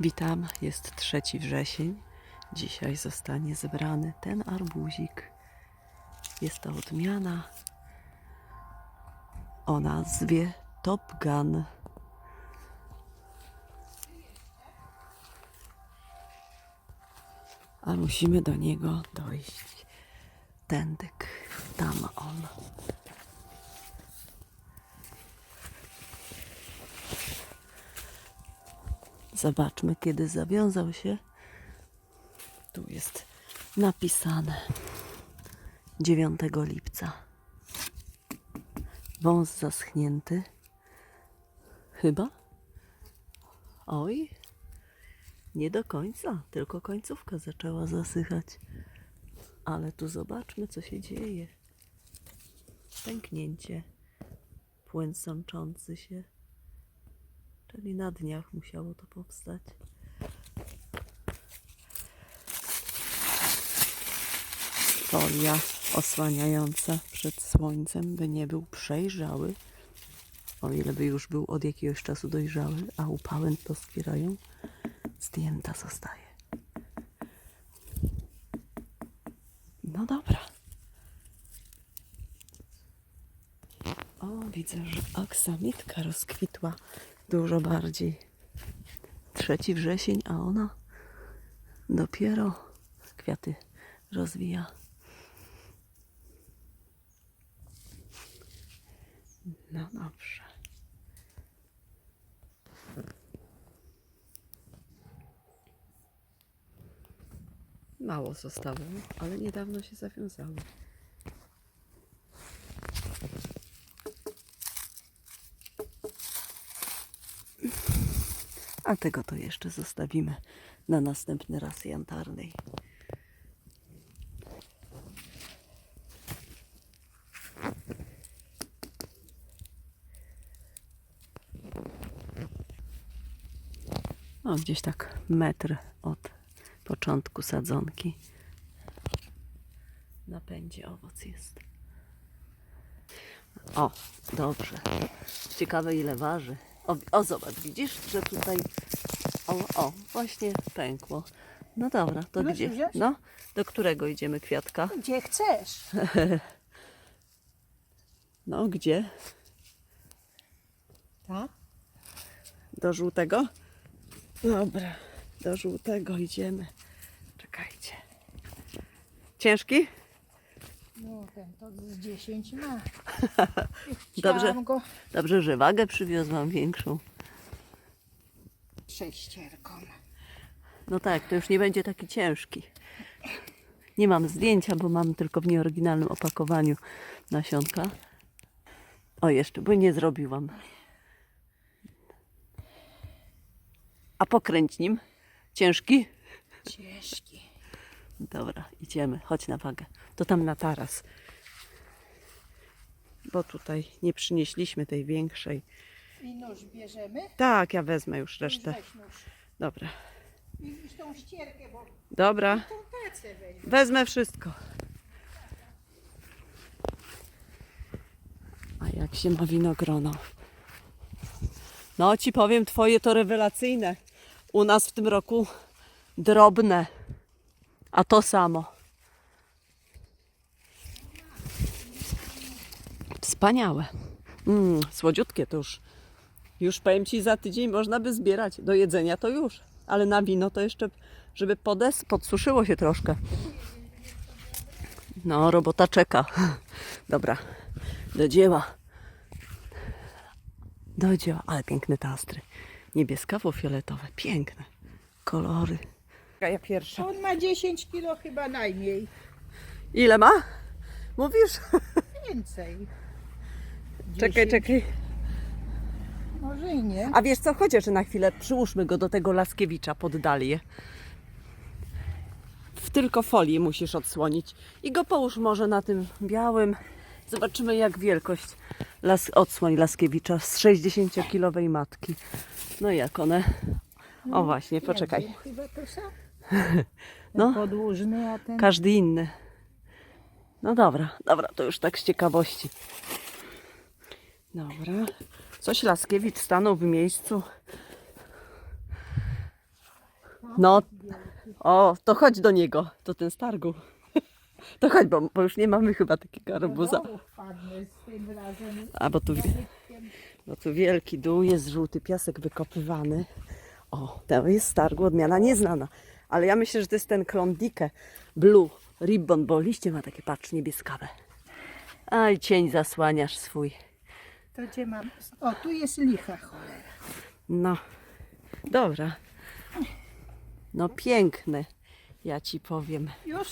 Witam, jest 3 wrzesień. Dzisiaj zostanie zebrany ten arbuzik. Jest to odmiana o nazwie Top Gun. A musimy do niego dojść. Tędyk, tam on. Zobaczmy, kiedy zawiązał się. Tu jest napisane 9 lipca. Wąs zaschnięty. Chyba? Oj, nie do końca, tylko końcówka zaczęła zasychać. Ale tu zobaczmy, co się dzieje. Pęknięcie, płyn sączący się. Czyli na dniach musiało to powstać. Folia osłaniająca przed słońcem, by nie był przejrzały, o ile by już był od jakiegoś czasu dojrzały, a upały to skierają, zdjęta zostaje. No dobra. O, widzę, że aksamitka rozkwitła dużo bardziej. Trzeci wrzesień, a ona dopiero kwiaty rozwija. No dobrze. Mało zostało, ale niedawno się zawiązały. A tego to jeszcze zostawimy na następny raz jantarnej. O, gdzieś tak metr od początku sadzonki. Na pędzie owoc jest. O, dobrze. Ciekawe ile waży. O, o zobacz, widzisz, że tutaj. O, o, właśnie pękło. No dobra, to gdzie? wziąć? No, do którego idziemy kwiatka? Gdzie chcesz. No, gdzie? Tak? Do żółtego? Dobra, do żółtego idziemy. Czekajcie. Ciężki? No ten to z 10 ma. Dobrze. Go Dobrze, że wagę przywiozłam większą. sześcierką. No tak, to już nie będzie taki ciężki. Nie mam zdjęcia, bo mam tylko w nieoryginalnym opakowaniu nasionka. O, jeszcze, bo nie zrobiłam. A pokręć nim. Ciężki? Ciężki. Dobra, idziemy. Chodź na wagę. To tam na taras. Bo tutaj nie przynieśliśmy tej większej. I nóż bierzemy. Tak, ja wezmę już resztę. Weź nóż. Dobra. I, i tą ścierkę, bo Dobra. tą tacę weź. Wezmę wszystko. A jak się ma winogrono? No ci powiem, twoje to rewelacyjne. U nas w tym roku drobne. A to samo. Wspaniałe. Mm, słodziutkie to już. Już powiem ci, za tydzień można by zbierać. Do jedzenia to już. Ale na wino to jeszcze, żeby podes, podsuszyło się troszkę. No, robota czeka. Dobra, do dzieła. Do dzieła, ale piękne tastry. Niebieskawo-fioletowe, piękne kolory. Ja pierwsza. On ma 10 kilo chyba najmniej. Ile ma? Mówisz? Więcej. Czekaj, 10. czekaj. Może i nie. A wiesz co, chociaż na chwilę przyłóżmy go do tego Laskiewicza pod dalię. W tylko folii musisz odsłonić. I go połóż może na tym białym. Zobaczymy jak wielkość las, odsłoń Laskiewicza z 60-kilowej matki. No i jak one? O właśnie, poczekaj. Chyba to sam. No. Podłużny, a ten... Każdy inny. No dobra, dobra, to już tak z ciekawości. Dobra. Coś Laskiewicz stanął w miejscu. No, o, to chodź do niego, to ten stargu. To chodź, bo, bo już nie mamy chyba takiego arbuza. Do. A, bo tu, bo tu wielki dół, jest żółty piasek wykopywany. O, to jest stargu, odmiana nieznana. Ale ja myślę, że to jest ten Klondike Blue Ribbon, bo liście ma takie, patrz, niebieskawe. Aj, cień zasłaniasz swój. To gdzie mam? O, tu jest licha cholera. No, dobra. No piękne, ja ci powiem. Już?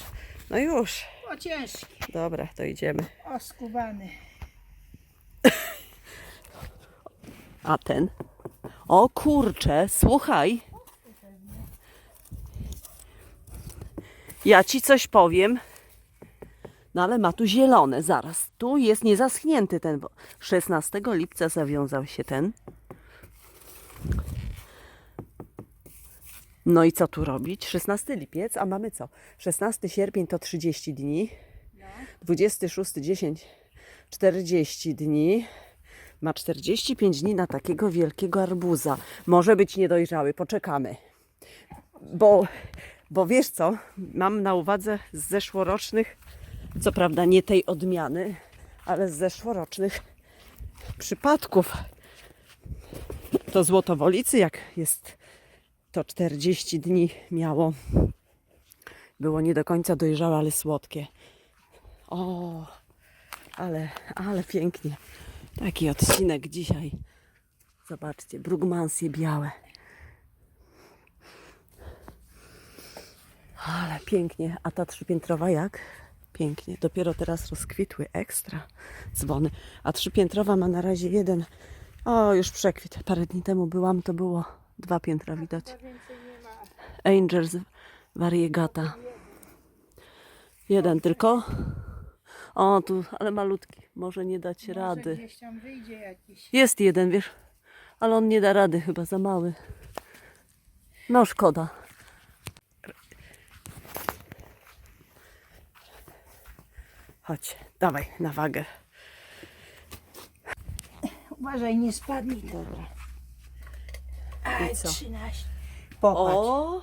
No już, O, ciężki. dobra, to idziemy. O, skubany. A ten? O kurczę, słuchaj. Ja ci coś powiem. No ale ma tu zielone, zaraz. Tu jest niezaschnięty ten. bo 16 lipca zawiązał się ten. No i co tu robić? 16 lipiec, a mamy co? 16 sierpień to 30 dni. 26, 10, 40 dni. Ma 45 dni na takiego wielkiego arbuza. Może być niedojrzały, poczekamy. Bo, bo wiesz co, mam na uwadze z zeszłorocznych, co prawda nie tej odmiany, ale z zeszłorocznych przypadków. To złotowolicy, jak jest to 40 dni miało, było nie do końca dojrzałe, ale słodkie. O, ale, ale pięknie. Taki odcinek dzisiaj. Zobaczcie, brugmansje białe. Ale pięknie. A ta trzypiętrowa jak? Pięknie. Dopiero teraz rozkwitły. Ekstra dzwony. A trzypiętrowa ma na razie jeden. O, już przekwit. Parę dni temu byłam, to było dwa piętra widać. Angels variegata. Jeden tylko. O, tu, ale malutki. Może nie dać rady. Jest jeden, wiesz, ale on nie da rady, chyba za mały. No szkoda. Chodź, dawaj na wagę. Uważaj, nie spadnij. Dobra. Aj, co? 13. Popatrz. O!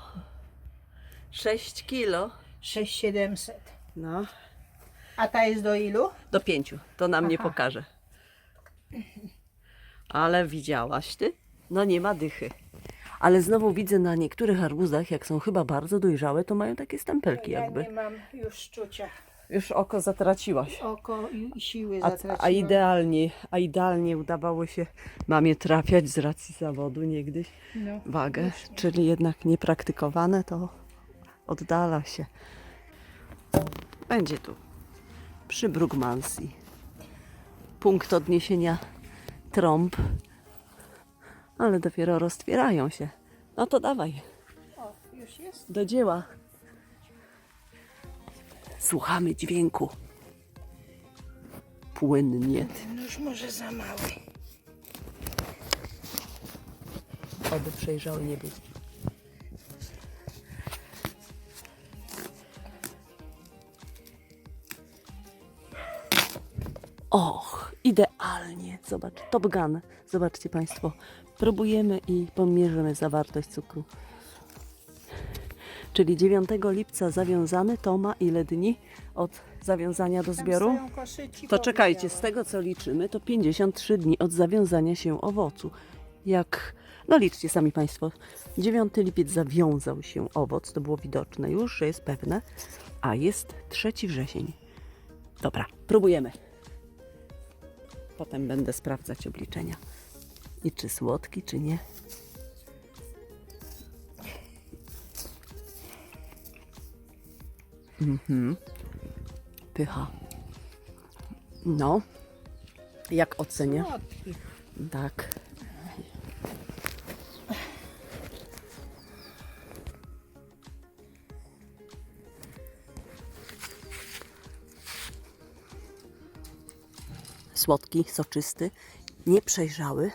6 kilo. 6700. No, A ta jest do ilu? do pięciu. To nam nie Aha. pokaże. Ale widziałaś ty? No nie ma dychy. Ale znowu widzę na niektórych arbuzach, jak są chyba bardzo dojrzałe, to mają takie stempelki Ja jakby. nie mam już szczucia. Już oko zatraciłaś. Oko i siły A, zatraciłam. a idealnie, a idealnie udawało się mamie trafiać z racji zawodu niegdyś No. wagę, czyli jednak niepraktykowane to oddala się. Będzie tu przy Brugmansji. Punkt odniesienia trąb, ale dopiero roztwierają się. No to dawaj, O, już jest? do dzieła. Słuchamy dźwięku. Płynnie. No już może za mały. Oby przejrzały nie był. Och, idealnie. Zobacz, Top Gun. Zobaczcie Państwo. Próbujemy i pomierzymy zawartość cukru. Czyli 9 lipca zawiązany to ma ile dni od zawiązania do zbioru? To czekajcie, z powyjęłam. tego co liczymy, to 53 dni od zawiązania się owocu. Jak, no liczcie sami Państwo, 9 lipiec zawiązał się owoc, to było widoczne już, że jest pewne, a jest 3 wrzesień. Dobra, próbujemy. Potem będę sprawdzać obliczenia. I czy słodki, czy nie. Mhm. Pycha. No. Jak? Słodki. Tak. Słodki, soczysty, nieprzejrzały.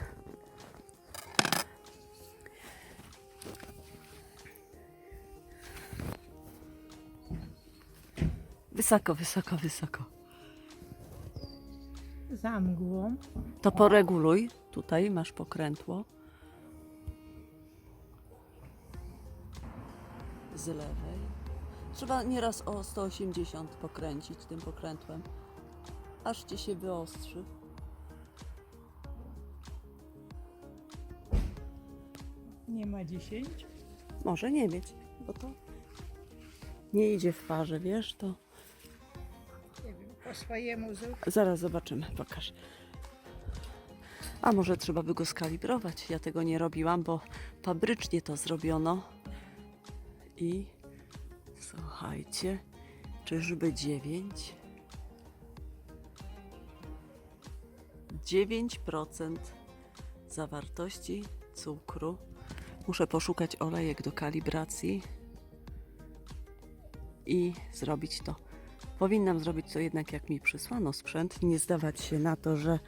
Wysoko, wysoko, wysoko. Za mgłą. To poreguluj. Tutaj masz pokrętło. z lewej. Trzeba nieraz o 180 pokręcić tym pokrętłem, aż ci się wyostrzy. Nie ma 10. Może nie mieć, bo to nie idzie w parze, wiesz, to po swojemu zrób. zaraz zobaczymy, pokaż. A może trzeba by go skalibrować? Ja tego nie robiłam, bo fabrycznie to zrobiono. I słuchajcie, czyżby 9? 9% zawartości cukru. Muszę poszukać olejek do kalibracji i zrobić to. Powinnam zrobić to jednak jak mi przysłano sprzęt, nie zdawać się na to, że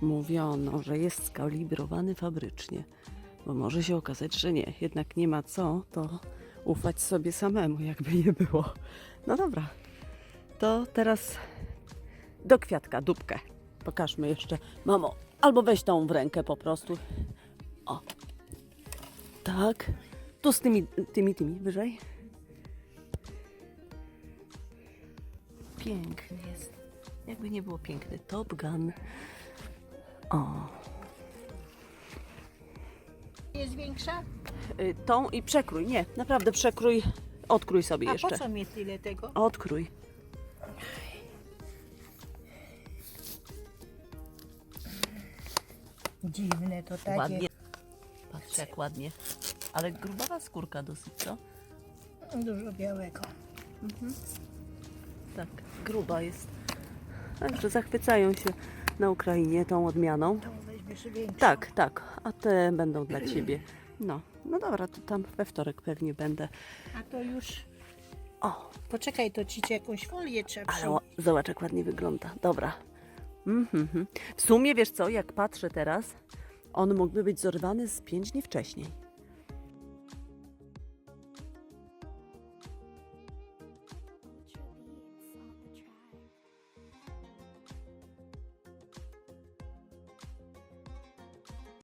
mówiono, że jest skalibrowany fabrycznie, bo może się okazać, że nie. Jednak nie ma co, to ufać sobie samemu, jakby nie było. No dobra, to teraz do kwiatka, dupkę. Pokażmy jeszcze. Mamo, albo weź tą w rękę po prostu. O. Tak. Tu z tymi, tymi, tymi, wyżej. Piękny jest. Jakby nie było piękny. Top Gun. O. Jest większa? Y, tą i przekrój. Nie, naprawdę przekrój. Odkrój sobie A jeszcze. po co mi tyle tego? Odkrój. Dziwne to takie. Ładnie. Patrz jak ładnie. Ale grubawa skórka dosyć, co? Dużo białego. Tak, gruba jest. Także zachwycają się na Ukrainie tą odmianą. Tak, tak, a te będą dla ciebie. No, no dobra, to tam we wtorek pewnie będę. A to już... O, Poczekaj, to ci jakąś folię trzeba ale o, zobacz jak ładnie wygląda. Dobra. Mhm, mhm. W sumie wiesz co, jak patrzę teraz, on mógłby być zorwany z pięć dni wcześniej.